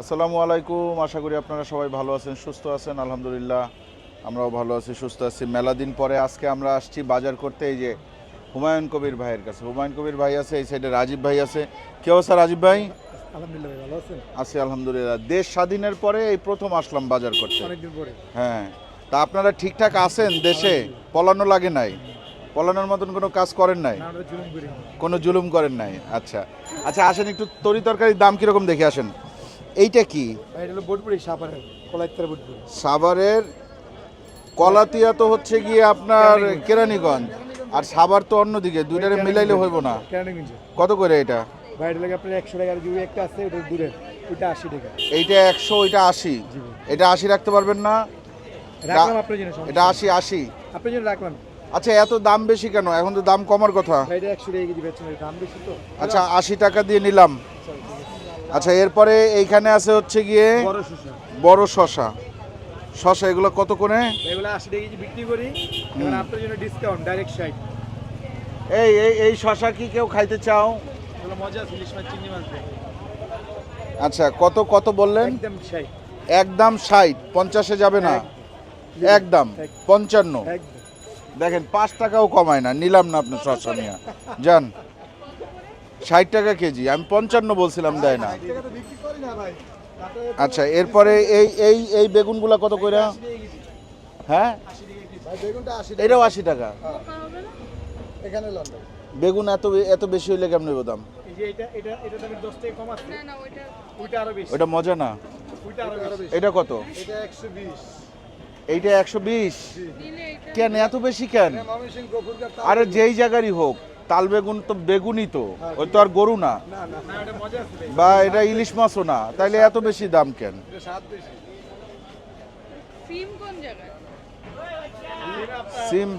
আসসালামু আলাইকুম। আশা করি আপনারা সবাই ভালো আছেন সুস্থ আছেন। আলহামদুলিল্লাহ আমরাও ভালো আছি সুস্থ আছি। মেলা দিন পরে আজকে আমরা আসছি বাজার করতে এই যে হুমায়ুন কবির ভাইয়ের কাছে। হুমায়ুন কবির ভাই আছে এই সাইডে রাজীব ভাই আছে। কি অবস্থা রাজীব ভাই? আলহামদুলিল্লাহ ভালো আছেন? আছি আলহামদুলিল্লাহ। দেশ স্বাধীনের পরে এই প্রথম আসলাম বাজার করতে। অনেকদিন পরে। হ্যাঁ। তা আপনারা ঠিকঠাক আছেন দেশে? পলানো লাগে নাই? পলানোর মতন কোনো কাজ করেন নাই? কোনো জুলুম করেন নাই? আচ্ছা। আচ্ছা আসেন একটু তরি তরকারির দাম কীরকম দেখে আসেন। এইটা কি? এটা হলো বোটপুরি সাভারের কলাতিয়া তো হচ্ছে গিয়ে আপনার কেরানীগঞ্জ। আর সাভার তো অন্যদিকে দুইটারে মিলাইলে হইব না। কেরানীগঞ্জ। কত করে এটা? ভাই এটা লাগে আপনার একশো টাকার জুড়ি একটা আছে ওটা দূরে ওটা আশি টাকা। এইটা একশো ওইটা আশি। জি এটা আশি রাখতে পারবেন না? রাখলাম আপনার জন্য এটা আশি আশি। আপনার জন্য রাখলাম। আচ্ছা এত দাম বেশি কেন? এখন তো দাম কমার কথা। এটা একশো টাকা কেজি বেচছেন দাম বেশি তো। আচ্ছা আশি টাকা দিয়ে নিলাম। আচ্ছা এরপরে এইখানে আছে হচ্ছে গিয়ে বড় শশা শশা এগুলো কত করে? এগুলো আশি টাকা কেজি বিক্রি করি। আপনার জন্য ডিসকাউন্ট ডাইরেক্ট সাইড এই এই এই শশা কি কেউ খাইতে চাও? এগুলো মজা আছে ইলিশ মাছ চিংড়ি মাছ। আচ্ছা কত কত বললেন? একদম সাইড একদম ষাট পঞ্চাশে যাবে না? একদম। পঞ্চান্ন। একদম। দেখেন পাঁচ টাকাও কমায় না নিলাম না আপনি শশা নিয়ে। যান। ষাট টাকা কেজি, আমি পঞ্চান্ন বলছিলাম, দেয় না। আচ্ছা এরপরে এই এই এই বেগুনগুলা কত করে হ্যাঁ? এটাও আশি টাকা। বেগুন এত এত বেশি হইলে কেমন নেব দাম? ওটা মজা না? এটা কত? এইটা একশো বিশ। কেন? এত বেশি কেন? আরে যেই জায়গারই হোক। তাল বেগুন তো বেগুনই তো ওই তো আর গরু না। না না না এটা মজা আছে ভাই। বা এটা ইলিশ মাছও না তাইলে এত বেশি দাম কেন? সিম?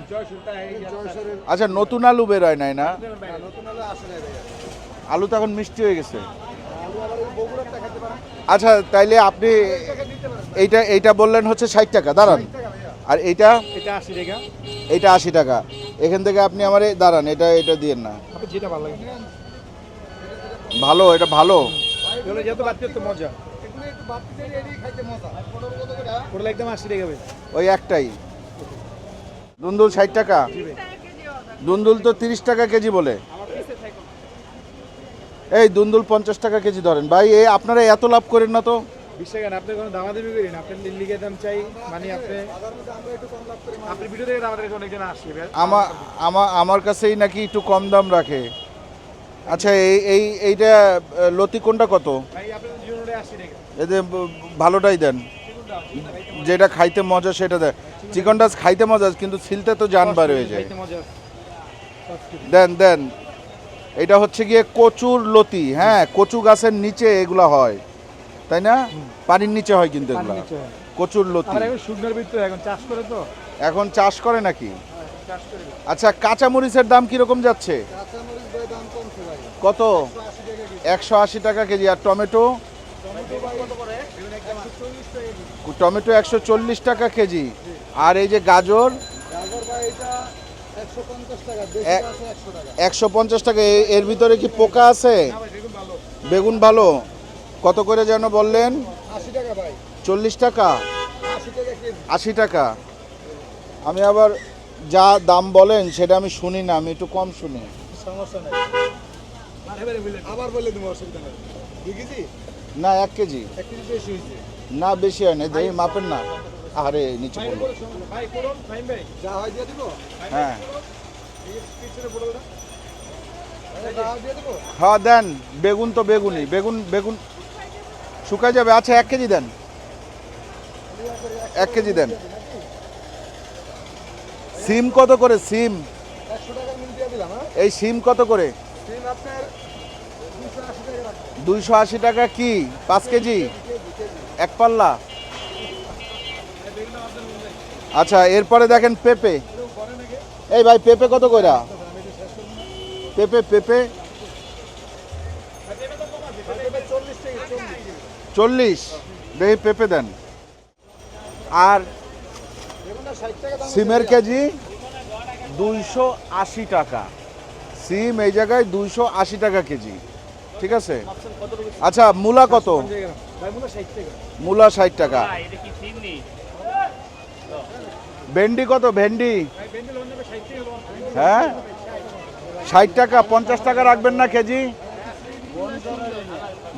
আচ্ছা নতুন আলু বেরোয় নাই না? আলু তো এখন মিষ্টি হয়ে গেছে। আচ্ছা তাইলে আপনি এইটা এইটা বললেন হচ্ছে ষাট টাকা দাঁড়ান। আর এইটা? এটা আশি টাকা। এইটা আশি টাকা। এখান থেকে আপনি আমার দাঁড়ান এটা এটা দিয়েন না। যেটা ভালো লাগে। ভালো এটা ভালো। মজা। ওই একটাই। দুন্দুল ষাট টাকা। দুন্দুল তো তিরিশ টাকা কেজি বলে। এই দুন্দুল পঞ্চাশ টাকা কেজি ধরেন। ভাই এই আপনারা এত লাভ করেন না তো? বিশ টাকা আপনি কোনো দামাদামি করি না আপনার লিগে দাম চাই মানে আপনি আপনি ভিডিও কাছে অনেকজন আসছে আমার আমার আমার কাছেই নাকি একটু কম দাম রাখে। আচ্ছা এই এই এইটা লতি কোনটা কত? এতে ভালোটাই দেন। যেটা খাইতে মজা সেটা দেন। চিকনটা খাইতে মজা কিন্তু ছিলতে তো জান বার হয়ে যায়। দেন দেন। এটা হচ্ছে গিয়ে কচুর লতি। হ্যাঁ কচু গাছের নিচে এগুলা হয়। তাই না? পানির নিচে হয় কিন্তু এগুলা। কচুর লতি। এখন শুকনোর ভিতরে এখন চাষ করে তো? এখন চাষ করে নাকি? আচ্ছা কাঁচা মরিচের দাম কীরকম যাচ্ছে? কাঁচামরিচ ভাই দাম কমছে ভাই। কত? আশি টাকা কেজি। একশো আশি টাকা কেজি। আর টমেটো? টমেটো ভাই কত করে? একশো চল্লিশ টাকা কেজি। টমেটো একশো চল্লিশ টাকা কেজি। আর এই যে গাজর? গাজর ভাই এটা একশো পঞ্চাশ টাকা এক- একশো পঞ্চাশ টাকা। এ- এর ভিতরে কি পোকা আছে? বেগুন ভালো। কত করে যেন বললেন? আশি টাকা ভাই। চল্লিশ টাকা? আশি টাকা আমি আবার যা দাম বলেন সেটা আমি শুনি না আমি একটু কম শুনি। আবার বলে অসুবিধা কেজি? না এক কেজি। না বেশি হয় না দেখি মাপেন না। আরে নিচে পড়ল ভাই করুন ভাই ভাই। যা হয় হ্যাঁ। হ্যাঁ দেন বেগুন তো বেগুনই বেগুন বেগুন শুকাই যাবে। আচ্ছা এক কেজি দেন। এক কেজি দেন। সিম কত করে? সিম। এই সিম কত করে? দুইশো আশি টাকা কি? পাঁচ কেজি? এক পাল্লা? আচ্ছা এরপরে দেখেন পেঁপে। এই ভাই, পেঁপে কত কইরা? পেঁপে পেঁপে। চল্লিশ। দেখি পেঁপে দেন। আর সিমের কেজি দুইশো আশি টাকা। সিম এই জায়গায় দুইশো আশি টাকা কেজি। ঠিক আছে? আচ্ছা মূলা কত? মূলা ষাট টাকা। ভেন্ডি কত? ভেন্ডি? হ্যাঁ? ষাট টাকা, পঞ্চাশ টাকা রাখবেন না কেজি?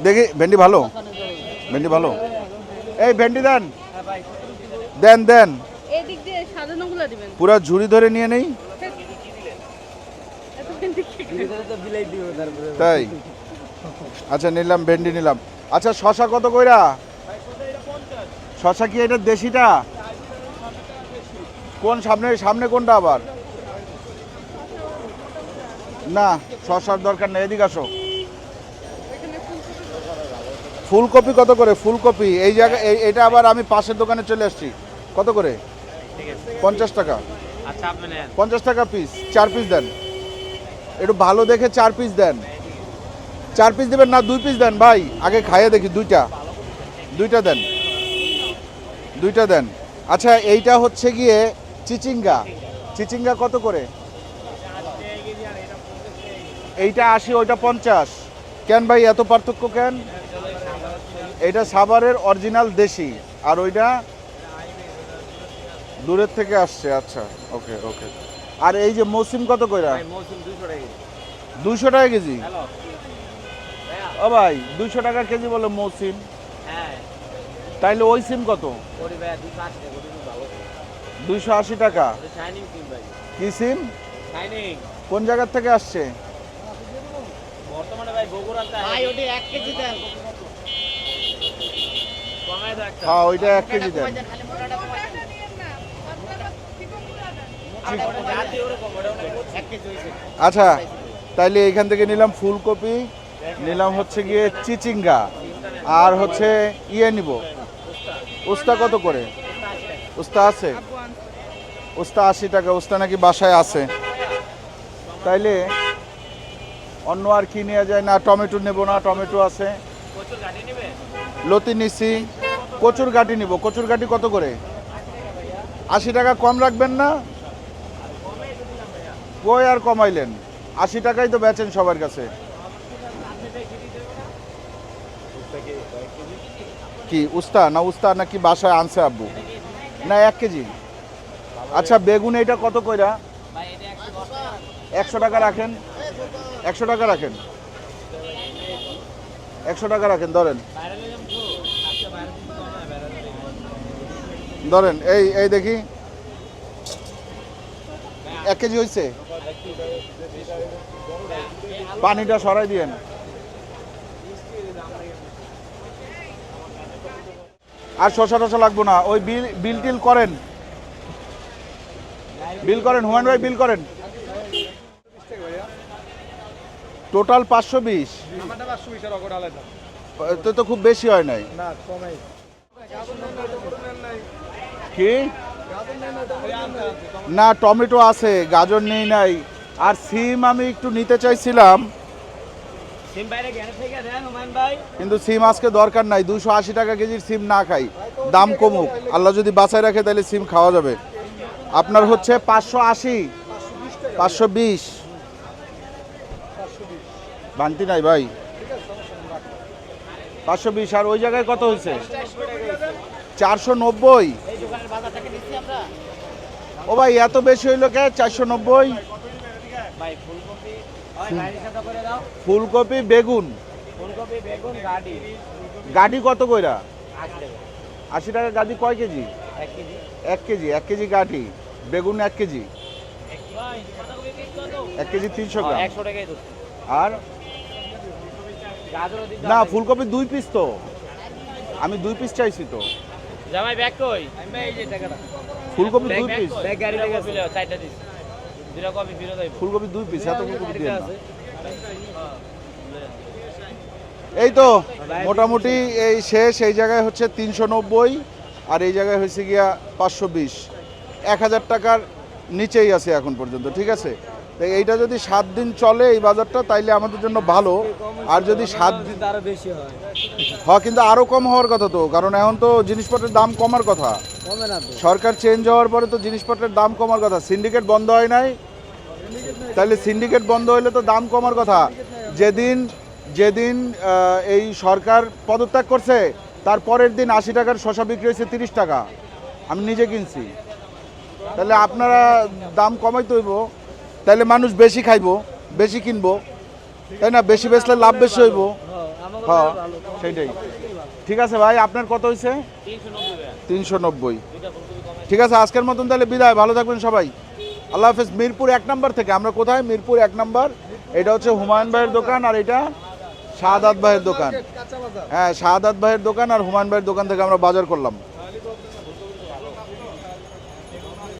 দেখি, ভেন্ডি ভালো? ভেন্ডি ভালো? এই ভেন্ডি দেন। দেন দেন। পুরা ঝুড়ি ধরে নিয়ে নেই? তাই? আচ্ছা নিলাম ভেন্ডি নিলাম। আচ্ছা শশা কত কইরা? শশা কি এটা দেশিটা? কোন সামনে সামনে কোনটা আবার? না শশার দরকার নেই এদিকে আসো। ফুলকপি কত করে? ফুলকপি এই জায়গা এটা আবার আমি পাশের দোকানে চলে আসছি। কত করে? পঞ্চাশ টাকা। আচ্ছা পঞ্চাশ টাকা পিস চার পিস দেন। একটু ভালো দেখে চার পিস দেন। চার পিস দেবেন না দুই পিস দেন ভাই? আগে খাইয়ে দেখি দুইটা। দুইটা দেন। দুইটা দেন। আচ্ছা এইটা হচ্ছে গিয়ে চিচিঙ্গা। চিচিঙ্গা কত করে? এইটা আশি ওইটা পঞ্চাশ। কেন ভাই এত পার্থক্য কেন? এটা সাভারের অরিজিনাল দেশি। আর ওইটা দূরের থেকে আসছে আচ্ছা ওকে ওকে। আর এই যে মৌসুম কত কইরা? মৌসুম দুশো টাকা দুইশো টাকা কেজি? ও ভাই দুইশো টাকা কেজি বলে মৌসুম। হ্যাঁ। তাইলে ওই সিম কত? দুশো দুইশো আশি টাকা কি সিম? কোন জায়গার থেকে আসছে? বর্তমানে ভাই বগুড়াতে ভাই ওটি এক কেজি দেন। হ্যাঁ ওইটা এক কেজি দেন। আচ্ছা তাইলে এখান থেকে নিলাম ফুলকপি, নিলাম হচ্ছে গিয়ে চিচিঙ্গা, আর হচ্ছে ইয়ে নিব। উস্তা কত করে? উস্তা আছে? উস্তা আশি টাকা, উস্তা নাকি বাসায় আছে। তাইলে অন্য আর কি নেওয়া যায়? না, টমেটো নেব না, টমেটো আছে। লতি নিছি। কচুর গাটি নিব। কচুর গাটি কত করে? আশি টাকা কম রাখবেন না? কই আর কমাইলেন? আশি টাকাই তো বেচেন সবার কাছে। কি, উস্তা না উস্তা নাকি বাসায় আনছে আব্বু? না, এক কেজি। আচ্ছা বেগুন এটা কত কইরা? একশো টাকা রাখেন। একশো টাকা রাখেন। একশো টাকা রাখেন, ধরেন বাইরে নিয়ে যাব তো আচ্ছা বাইরে থেকে কমায় বাইরে থেকে। ধরেন এই এই দেখি। এক কেজি হয়েছে পানিটা সরাই দিয়েন। আর শশা টশা লাগবো না ওই বিল বিল টিল করেন। বিল করেন হুমায়ুন ভাই বিল করেন। টোটাল পাঁচশো বিশ। তো খুব বেশি হয় নাই। না কি? না টমেটো আছে গাজর নেই নাই। আর সিম আমি একটু নিতে চাইছিলাম। ভাই। কিন্তু সিম আজকে দরকার নাই দুশো আশি টাকা কেজির সিম না খাই। দাম কমুক। আল্লাহ যদি বাঁচায় রাখে তাহলে সিম খাওয়া যাবে। আপনার হচ্ছে পাঁচশো আশি পাঁচশো বিশ। ভাঙতি নাই ভাই। পাঁচশো বিশ, আর ওই জায়গায় কত হয়েছে? চারশো নব্বই। ও ভাই, এত বেশি হইল কে? চারশো নব্বই? ফুলকপি, বেগুন। গাড়ি গাড়ি কত কইরা? আশি টাকা গাড়ি কয় কেজি? এক কেজি এক কেজি গাঠি বেগুন এক কেজি। এক কেজি তিনশো গ্রাম। আর না। ফুলকপি দুই পিস তো। আমি দুই পিস চাইছি তো। জামাই ব্যাগ কই? আমি এই টাকাটা ফুলকপি দুই পিস ব্যাগ গাড়ি থেকে আছে। চারটা দিস। দুটা কপি আইব। ফুলকপি দুই পিস এত ফুলকপি দিয়ে না। এই তো মোটামুটি এই শেষ এই জায়গায় হচ্ছে তিনশো নব্বই আর এই জায়গায় হয়েছে গিয়া পাঁচশো বিশ। এক হাজার টাকার নিচেই আছে এখন পর্যন্ত ঠিক আছে? তো এইটা যদি সাত দিন চলে এই বাজারটা তাইলে আমাদের জন্য ভালো। আর যদি সাত দিন আরও বেশি হয়। হয় কিন্তু আরও কম হওয়ার কথা তো কারণ এখন তো জিনিসপত্রের দাম কমার কথা। সরকার চেঞ্জ হওয়ার পরে তো জিনিসপত্রের দাম কমার কথা। সিন্ডিকেট বন্ধ হয় নাই। তাহলে সিন্ডিকেট বন্ধ হলে তো দাম কমার কথা। যেদিন যেদিন এই সরকার পদত্যাগ করছে তার পরের দিন আশি টাকার শশা বিক্রি হয়েছে তিরিশ টাকা। আমি নিজে কিনছি। তাহলে আপনারা দাম কমাইতে হইব। তাহলে মানুষ বেশি খাইবো, বেশি কিনবো, তাই না? বেশি বেচলে লাভ বেশি হইব। হ্যাঁ সেইটাই। ঠিক আছে ভাই, আপনার কত হয়েছে তিনশো নব্বই। ঠিক আছে, আজকের মতন তাহলে বিদায়, ভালো থাকবেন সবাই। আল্লাহ হাফেজ, মিরপুর এক নাম্বার থেকে। আমরা কোথায়? মিরপুর এক নাম্বার। এটা হচ্ছে হুমায়ুন ভাইয়ের দোকান আর এটা শাহাদাত ভাইয়ের দোকান। হ্যাঁ শাহাদাত ভাইয়ের দোকান আর হুমায়ুন ভাইয়ের দোকান থেকে আমরা বাজার করলাম।